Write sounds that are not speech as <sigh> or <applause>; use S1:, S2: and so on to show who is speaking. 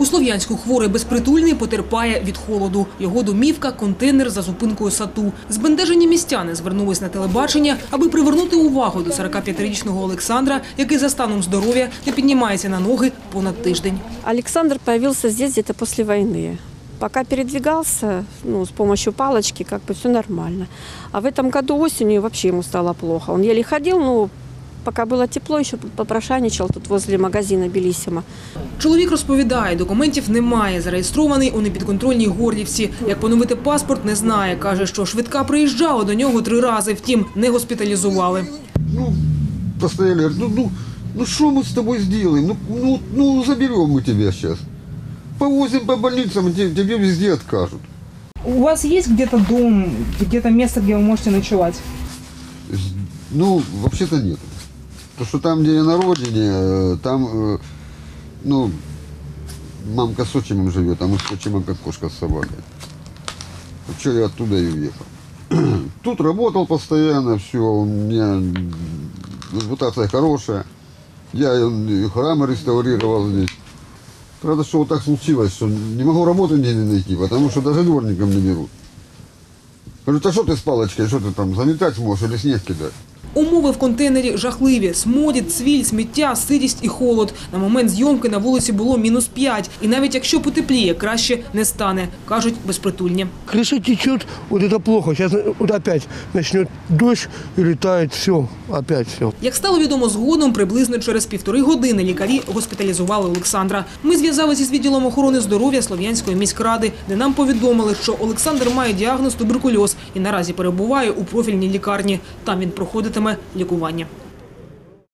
S1: У Слов'янську хворий безпритульний потерпає від холоду. Його домівка – контейнер за зупинкою САТУ. Збентежені містяни звернулись на телебачення, аби привернути увагу до 45-річного Олександра, який за станом здоров'я не піднімається на ноги понад тиждень.
S2: Александр появился здесь где-то после войны. Пока передвигался, ну, с помощью палочки, как бы все нормально. А в этом году осенью вообще ему стало плохо. Он еле ходил, но пока было тепло, еще попрошайничал тут возле магазина Белиссимо.
S1: Чоловік розповідає, документів немає, зареєстрований у непідконтрольній Горлівці. Як поновити паспорт, не знає. Каже, що швидка приїжджала до нього три рази, втім, не госпіталізували.
S3: Ну, постояли, говорят, ну, ну, ну что мы с тобой сделаем? Ну, ну, ну заберем мы тебя сейчас. Повозим по больницам, те- тебе везде откажут.
S4: У вас есть где-то дом, где-то место, где вы можете ночевать?
S3: С- Ну, вообще-то нет. То, что там, где я на родине, э, там, э, ну, мамка с отчимом живет, а мы с отчимом как кошка с собакой. Что я оттуда и уехал. <clears throat> Тут работал постоянно, все, у меня репутация хорошая. Я и храмы реставрировал здесь. Правда, что вот так случилось, что не могу работу нигде найти, потому что даже дворником не берут. Говорю, а что ты с палочкой, что ты там, заметать можешь или снег кидать?
S1: Умови в контейнері жахливі. Смодід, цвіль, сміття, сирість і холод. На момент зйомки на вулиці було мінус 5. І навіть якщо потепліє, краще не стане, кажуть безпритульні.
S5: Крыша течет, вот это плохо. Сейчас вот опять начнет дождь и летает все, опять все.
S1: Як стало відомо згодом, приблизно через півтори години лікарі госпіталізували Олександра. Ми зв'язалися з відділом охорони здоров'я Слов'янської міськради, де нам повідомили, що Олександр має діагноз туберкульоз і наразі перебуває у профільній лікарні. Там він проходитиме лікування.